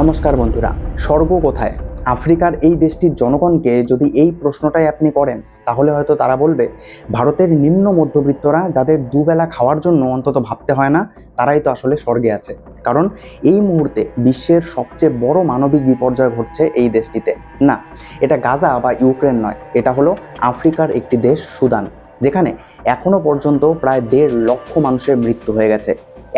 নমস্কার বন্ধুরা, স্বর্গ কোথায়? আফ্রিকার এই দেশটির জনগণকে যদি এই প্রশ্নটাই আপনি করেন, তাহলে হয়তো তারা বলবে, ভারতের নিম্ন মধ্যবিত্তরা যাদের দুবেলা খাওয়ার জন্য অন্তত ভাবতে হয় না, তারাই তো আসলে স্বর্গে আছে। কারণ এই মুহূর্তে বিশ্বের সবচেয়ে বড় মানবিক বিপর্যয় ঘটছে এই দেশটিতে। না, এটা গাজা বা ইউক্রেন নয়, এটা হলো আফ্রিকার একটি দেশ সুদান, যেখানে এখনও পর্যন্ত প্রায় দেড় লক্ষ মানুষের মৃত্যু হয়ে গেছে।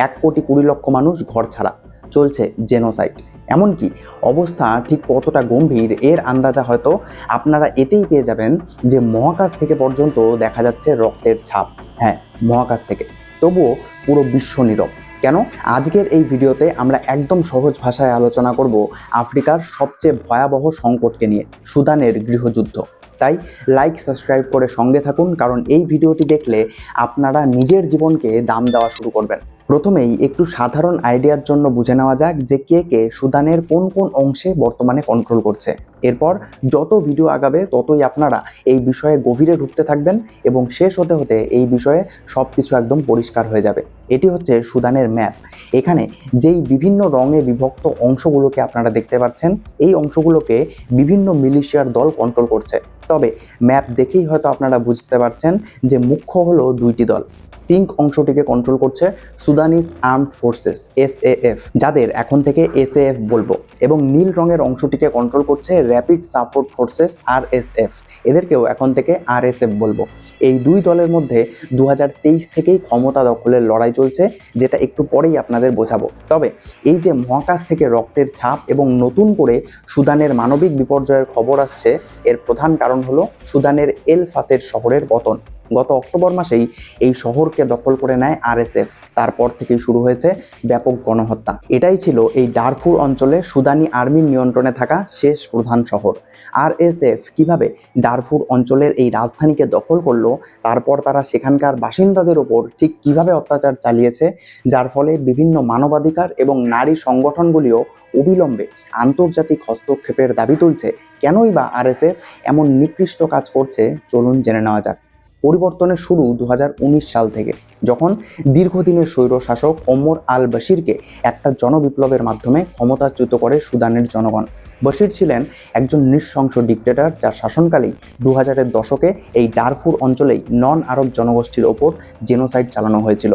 এক কোটি কুড়ি লক্ষ মানুষ ঘর ছাড়া, চলছে জেনোসাইড। এমনকি অবস্থা ঠিক কতটা গম্ভীর, এর আন্দাজা হয়তো আপনারা এতেই পেয়ে যাবেন যে মহাকাশ থেকে পর্যন্ত দেখা যাচ্ছে রক্তের ছাপ। হ্যাঁ মহাকাশ থেকে। তবুও পুরো বিশ্ব নীরব। কেন? আজকের এই ভিডিওতে আমরা একদম সহজ ভাষায় আলোচনা করব আফ্রিকার সবচেয়ে ভয়াবহ সংকটকে নিয়ে, সুদানের গৃহযুদ্ধ। তাই লাইক সাবস্ক্রাইব করে সঙ্গে থাকুন, কারণ এই ভিডিওটি দেখলে আপনারা নিজের জীবনকে দাম দেওয়া শুরু করবেন। প্রথমেই একটু সাধারণ আইডিয়ার জন্য বুঝে নেওয়া যাক যে কে কে সুদানের কোন কোন অংশে বর্তমানে কন্ট্রোল করছে। এরপর যত ভিডিও আগাবে, ততই আপনারা এই বিষয়ে গভীরে ঢুকতে থাকবেন এবং শেষ হতে হতে এই বিষয়ে সব কিছু একদম পরিষ্কার হয়ে যাবে। এটি হচ্ছে সুদানের ম্যাপ এখানে যেই বিভিন্ন রঙে বিভক্ত অংশগুলোকে আপনারা দেখতে পাচ্ছেন, এই অংশগুলোকে বিভিন্ন মিলিশিয়ার দল কন্ট্রোল করছে। তবে ম্যাপ দেখেই হয়তো আপনারা বুঝতে পারছেন যে মুখ্য হলো দুইটি দল। পিঙ্ক অংশটিকে কন্ট্রোল করছে সুদানিস আর্মড ফোর্সেস এসএএফ যাদের এখন থেকে এসএএফ বলব। এবং নীল রঙের অংশটিকে কন্ট্রোল করছে র্যাপিড সাপোর্ট ফোর্সেস আরএসএফ এদেরকেও এখন থেকে আরএসএফ বলব। এই দুই দলের মধ্যে দু হাজার তেইশ থেকেই ক্ষমতা দখলের লড়াই চলছে, যেটা একটু পরেই আপনাদের বোঝাবো। তবে এই যে মহাকাশ থেকে রক্তের ছাপ এবং নতুন করে সুদানের মানবিক বিপর্যয়ের খবর আসছে, এর প্রধান কারণ হলো সুদানের এল ফাসের শহরের পতন। গত অক্টোবর মাসেই এই শহরকে দখল করে নেয় আরএসএফ। তারপর থেকেই শুরু হয়েছে ব্যাপক গণহত্যা। এটাই ছিল এই ডারফুর অঞ্চলে সুদানি আর্মির নিয়ন্ত্রণে থাকা শেষ প্রধান শহর। আরএসএফ কীভাবে ডারফুর অঞ্চলের এই রাজধানীকে দখল করল, তারপর তারা সেখানকার বাসিন্দাদের ওপর ঠিক কীভাবে অত্যাচার চালিয়েছে, যার ফলে বিভিন্ন মানবাধিকার এবং নারী সংগঠনগুলিও অবিলম্বে আন্তর্জাতিক হস্তক্ষেপের দাবি তুলছে, কেনই বা আরএসএফ এমন নিকৃষ্ট কাজ করছে, চলুন জেনে নেওয়া যাক। পরিবর্তনের শুরু দু হাজার উনিশ সাল থেকে, যখন দীর্ঘদিনের স্বৈর শাসক ওমর আল বশিরকে একটা জনবিপ্লবের মাধ্যমে ক্ষমতাচ্যুত করে সুদানের জনগণ। বশির ছিলেন একজন নৃশংস ডিক্টেটর যার শাসনকালেই দু হাজারের দশকে এই ডারফুর অঞ্চলেই নন আরব জনগোষ্ঠীর ওপর জেনোসাইড চালানো হয়েছিল।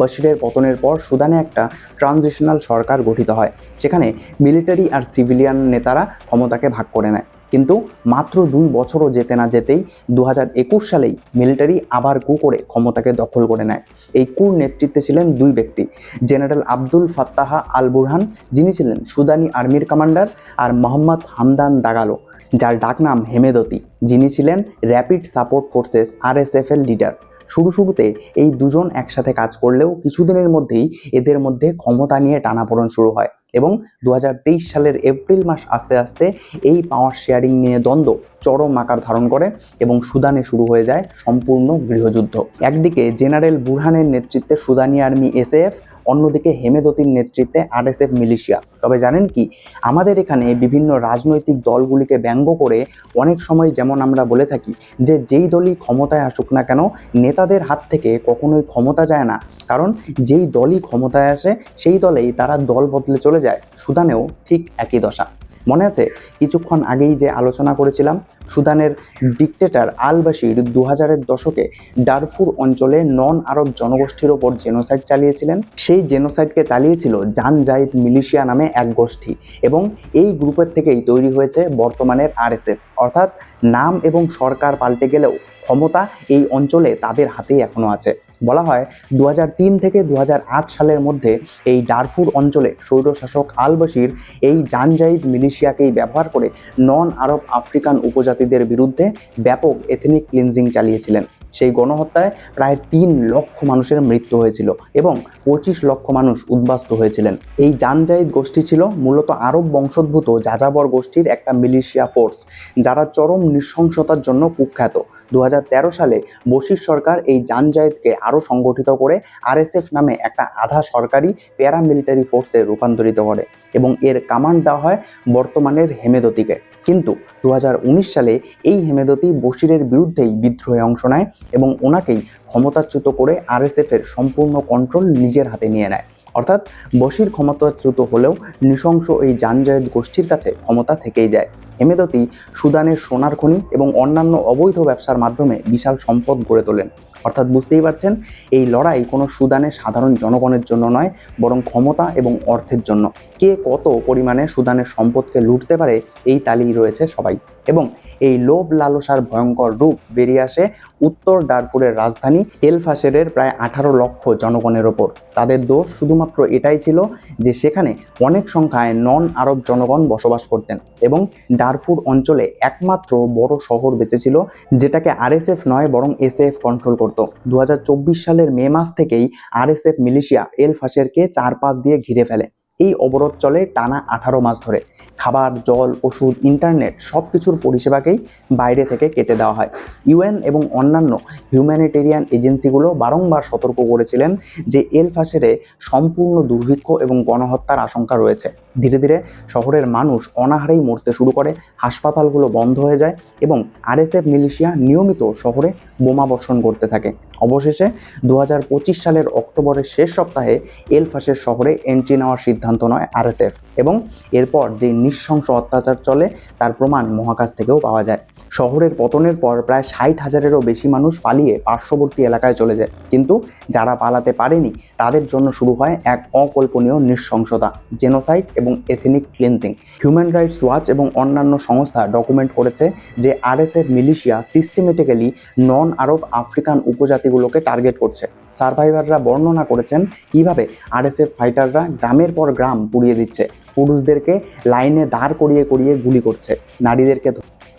বশিরের পতনের পর সুদানে একটা ট্রানজিশনাল সরকার গঠিত হয় সেখানে মিলিটারি আর সিভিলিয়ান নেতারা ক্ষমতাকে ভাগ করে নেয়। কিন্তু মাত্র দুই বছরও যেতে না যেতেই দু একুশ সালেই মিলিটারি আবার কু করে ক্ষমতাকে দখল করে নেয়। এই কুর নেতৃত্বে ছিলেন দুই ব্যক্তি, general Abdul Fattah al Burhan যিনি ছিলেন সুদানি আর্মির কমান্ডার, আর মোহাম্মদ হামদান দাগালো, যার ডাকনাম হেমেদতি, যিনি ছিলেন র্যাপিড সাপোর্ট ফোর্সেস আরএসএফ এর লিডার। শুরু শুরুতে এই দুজন একসাথে কাজ করলেও কিছুদিনের মধ্যেই এদের মধ্যে ক্ষমতা নিয়ে টানাপোড়ন শুরু হয়। এবং দু হাজার তেইশ সালের এপ্রিল মাস আস্তে আস্তে এই পাওয়ার শেয়ারিং নিয়ে দ্বন্দ্ব চরম আকার ধারণ করে এবং সুদানে শুরু হয়ে যায় সম্পূর্ণ গৃহযুদ্ধ। একদিকে জেনারেল বুরহানের নেতৃত্বে সুদানি আর্মি এসএফ অন্যদিকে হেমেদতির নেতৃত্বে আরএসএফ মিলিশিয়া। তবে জানেন কি, আমাদের এখানে বিভিন্ন রাজনৈতিক দলগুলিকে ব্যঙ্গ করে অনেক সময় যেমন আমরা বলে থাকি যে যেই দলই ক্ষমতায় আসুক না কেন, নেতাদের হাত থেকে কখনোই ক্ষমতা যায় না। কারণ যেই দলই ক্ষমতায় আসে, সেই দলেই তারা দল বদলে চলে যায়। সুদানেও ঠিক একই দশা। মনে আছে? কিছুক্ষণ আগেই যে আলোচনা করেছিলাম, সুদানের ডিকটেটর আল বাশির দু হাজারের দশকে ডারফুর অঞ্চলে নন আরব জনগোষ্ঠীর ওপর জেনোসাইড চালিয়েছিলেন। সেই জেনোসাইডকে চালিয়েছিল জান জাইদ মিলিশিয়া নামে এক গোষ্ঠী এবং এই গ্রুপের থেকেই তৈরি হয়েছে বর্তমানের আরএসএফ। অর্থাৎ নাম এবং সরকার পাল্টে গেলেও ক্ষমতা এই অঞ্চলে তাদের হাতেই এখনও আছে। বলা হয় দু হাজার তিন থেকে দু হাজার আট সালের মধ্যে এই ডারফুর অঞ্চলে স্বৈরশাসক আল বশির এই জানজাইদ মিলিশিয়াকেই ব্যবহার করে নন আরব আফ্রিকান উপজাতিদের বিরুদ্ধে ব্যাপক এথনিক ক্লিনজিং চালিয়েছিলেন। সেই গণহত্যায় প্রায় তিন লক্ষ মানুষের মৃত্যু হয়েছিল এবং পঁচিশ লক্ষ মানুষ উদ্বাস্ত হয়েছিলেন। এই জানজাইদ গোষ্ঠী ছিল মূলত আরব বংশোদ্ভূত যাযাবর গোষ্ঠীর একটা মিলিশিয়া ফোর্স যারা চরম নৃশংসতার জন্য কুখ্যাত। দু হাজার তেরো সালে বশির সরকার এই জানজায়েদকে আরও সংগঠিত করে আরএসএফ নামে একটা আধা সরকারি প্যারামিলিটারি ফোর্সে রূপান্তরিত করে এবং এর কামান্ড দেওয়া হয় বর্তমানের হেমেদতিকে। কিন্তু দু হাজার উনিশ সালে এই হেমেদতি বশিরের বিরুদ্ধেই বিদ্রোহে অংশ নেয় এবং ওনাকেই ক্ষমতাচ্যুত করে আরএসএফ এর সম্পূর্ণ কন্ট্রোল নিজের হাতে নিয়ে নেয়। অর্থাৎ বশির ক্ষমতাচ্যুত হলেও নৃশংস এই যানজায়দ গোষ্ঠীর কাছে ক্ষমতা থেকেই যায়। হেমেদতি সুদানের সোনার খনি এবং অন্যান্য অবৈধ ব্যবসার মাধ্যমে বিশাল সম্পদ গড়ে তোলেন। অর্থাৎ বুঝতেই পারছেন, এই লড়াই কোনো সুদানের সাধারণ জনগণের জন্য নয়, বরং ক্ষমতা এবং অর্থের জন্য। কে কত পরিমাণে সুদানের সম্পদকে লুটতে পারে, এই তালিই রয়েছে সবাই। এবং এই লোভ লালসার ভয়ঙ্কর রূপ বেরিয়ে আসে উত্তর ডারপুরের রাজধানী এলফাসেরের প্রায় আঠারো লক্ষ জনগণের ওপর। তাদের দোষ শুধুমাত্র এটাই ছিল যে সেখানে অনেক সংখ্যায় নন আরব জনগণ বসবাস করতেন এবং ডারপুর অঞ্চলে একমাত্র বড় শহর বেঁচেছিল যেটাকে আরএসএফ নয়, বরং এসএফ কন্ট্রোল করত। দু হাজার চব্বিশ সালের মে মাস থেকেই আরএসএফ মিলিশিয়া এল ফাশেরকে চারপাশ দিয়ে ঘিরে ফেলে। এই অবরোধ চলে টানা আঠারো মাস ধরে। খাবার, জল, ওষুধ, ইন্টারনেট সব কিছুর পরিষেবাকেই বাইরে থেকে কেটে দেওয়া হয়। ইউএন এবং অন্যান্য হিউম্যানিটেরিয়ান এজেন্সিগুলো বারংবার সতর্ক করেছিলেন যে এল ফাশেরে সম্পূর্ণ দুর্ভিক্ষ এবং গণহত্যার আশঙ্কা রয়েছে। ধীরে ধীরে শহরের মানুষ অনাহারেই মরতে শুরু করে, হাসপাতালগুলো বন্ধ হয়ে যায় এবং আরএসএফ মিলিশিয়া নিয়মিত শহরে বোমা বর্ষণ করতে থাকে। অবশেষে দু হাজার পঁচিশ সালের অক্টোবরের শেষ সপ্তাহে এলফাসের শহরে এন্ট্রি নেওয়ার সিদ্ধান্ত নয় আরএসএফ এবং এরপর যে নৃশংস অত্যাচার চলে তার প্রমাণ মহাকাশ থেকেও পাওয়া যায়। শহরের পতনের পর প্রায় ষাট হাজারেরও বেশি মানুষ পালিয়ে পার্শ্ববর্তী এলাকায় চলে যায়। কিন্তু যারা পালাতে পারেনি, তাদের জন্য শুরু হয় এক অকল্পনীয় নৃশংসতা জেনোসাইট এবং ethnic cleansing human rights watch এবং অন্যান্য সংস্থা ডকুমেন্ট করেছে যে RSF militia systematically non Arab African উপজাতিগুলোকে target করছে। সার্ভাইভাররা বর্ণনা করেছেন কীভাবে আরএসএফ ফাইটাররা গ্রামের পর গ্রাম পুড়িয়ে দিচ্ছে। পুরুষদেরকে লাইনে দাঁড় করিয়ে করিয়ে গুলি করছে। নারীদেরকে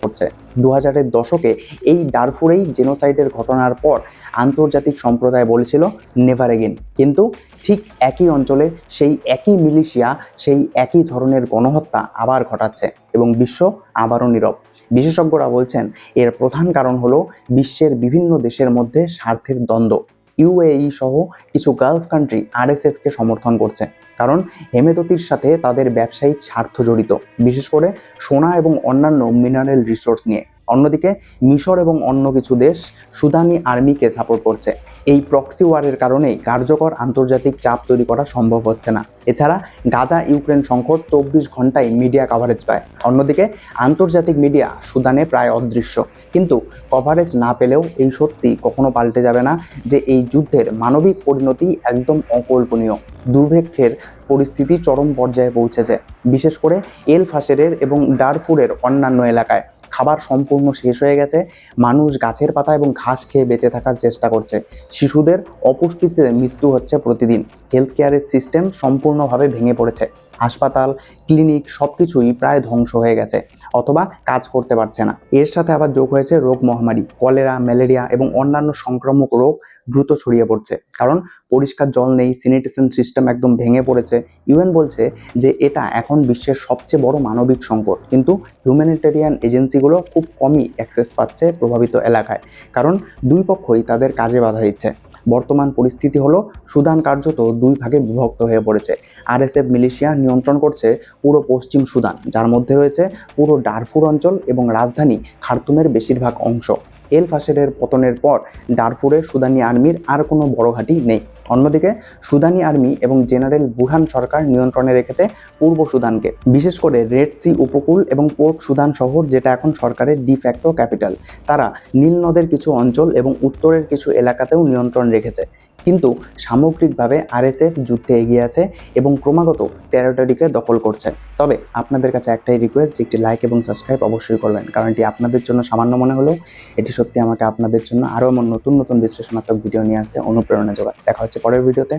করছে দু হাজারের দশকে এই ডারফুরেই জেনোসাইডের ঘটনার পর আন্তর্জাতিক সম্প্রদায় বলেছিল নেভার এগেন কিন্তু ঠিক একই অঞ্চলে সেই একই মিলিশিয়া, সেই একই ধরনের গণহত্যা আবার ঘটাচ্ছে এবং বিশ্ব আবারও নীরব। বিশেষজ্ঞরা বলছেন, এর প্রধান কারণ হলো বিশ্বের বিভিন্ন দেশের মধ্যে স্বার্থের দ্বন্দ্ব। ইউএই সহ কিছু গালফ কান্ট্রি আরএসএফকে সমর্থন করছে। কারণ হেমেদতির সাথে তাদের ব্যবসায়িক স্বার্থ জড়িত। বিশেষ করে সোনা এবং অন্যান্য মিনারেল রিসোর্স নিয়ে। অন্যদিকে মিশর এবং অন্য কিছু দেশ সুদানি আর্মিকে সাপোর্ট করছে। এই প্রক্সি ওয়ারের কারণেই কার্যকর আন্তর্জাতিক চাপ তৈরি করা সম্ভব হচ্ছে না। এছাড়া গাজা ইউক্রেন সংকট চব্বিশ ঘন্টায় মিডিয়া কভারেজ পায়। অন্যদিকে আন্তর্জাতিক মিডিয়া সুদানে প্রায় অদৃশ্য। কিন্তু কভারেজ না পেলেও এই সত্যি কখনো পাল্টে যাবে না যে এই যুদ্ধের মানবিক পরিণতি একদম অকল্পনীয়। দুর্ভিক্ষের পরিস্থিতি চরম পর্যায়ে পৌঁছেছে। বিশেষ করে এল ফাসেরের এবং ডারপুরের অন্যান্য এলাকায়। খাবার সম্পূর্ণ শেষ হয়ে গেছে। মানুষ গাছের পাতা এবং ঘাস খেয়ে বেঁচে থাকার চেষ্টা করছে। শিশুদের অপুষ্টিতে মৃত্যু হচ্ছে প্রতিদিন। হেলথ কেয়ারের সিস্টেম সম্পূর্ণভাবে ভেঙে পড়েছে। হাসপাতাল ক্লিনিক সব কিছুই প্রায় ধ্বংস হয়ে গেছে অথবা কাজ করতে পারছে না। এর সাথে আবার যোগ হয়েছে রোগ মহামারী, কলেরা, ম্যালেরিয়া এবং অন্যান্য সংক্রামক রোগ দ্রুত ছড়িয়ে পড়ছে। কারণ পরিষ্কার জল নেই স্যানিটেশন সিস্টেম একদম ভেঙে পড়েছে। ইউএন বলছে যে এটা এখন বিশ্বের সবচেয়ে বড় মানবিক সংকট। কিন্তু হিউম্যানিটেরিয়ান এজেন্সিগুলো খুব কমই অ্যাক্সেস পাচ্ছে প্রভাবিত এলাকায়। কারণ দুই পক্ষই তাদের কাজে বাধা দিচ্ছে। বর্তমান পরিস্থিতি হলো, সুদান কার্যত দুই ভাগে বিভক্ত হয়ে পড়েছে। আরএসএফ মিলিশিয়া নিয়ন্ত্রণ করছে পুরো পশ্চিম সুদান, যার মধ্যে রয়েছে পুরো ডারফুর অঞ্চল এবং রাজধানী খার্তুমের বেশিরভাগ অংশ। এল ফাসেরের পতনের পর ডারফুরে সুদানি আর্মির আর কোনো বড় ঘাঁটি নেই। অন্যদিকে, সুদানি আর্মি এবং জেনারেল বুহান সরকার নিয়ন্ত্রণে রেখেছে পূর্ব সুদানকে, বিশেষ করে রেড সি উপকূল এবং পোর্ট সুদান শহর যেটা এখন সরকারের ডিফ্যাক্টো ক্যাপিটাল। তারা নীল নদের কিছু অঞ্চল এবং উত্তরের কিছু এলাকাতেও নিয়ন্ত্রণ রেখেছে। কিন্তু সামগ্রিকভাবে আরএসএফ যুদ্ধে এগিয়ে আছে এবং ক্রমাগত টেরিটরিকে দখল করছে। তবে আপনাদের কাছে একটাই রিকোয়েস্ট একটি লাইক এবং সাবস্ক্রাইব অবশ্যই করবেন, কারণ এটি আপনাদের জন্য সামান্য মনে হলেও এটি সত্যি আমাকে আপনাদের জন্য আরও এমন নতুন নতুন বিশ্লেষণাত্মক ভিডিও নিয়ে আসতে অনুপ্রেরণা যোগায়। দেখা হচ্ছে পরের ভিডিওতে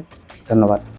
ধন্যবাদ।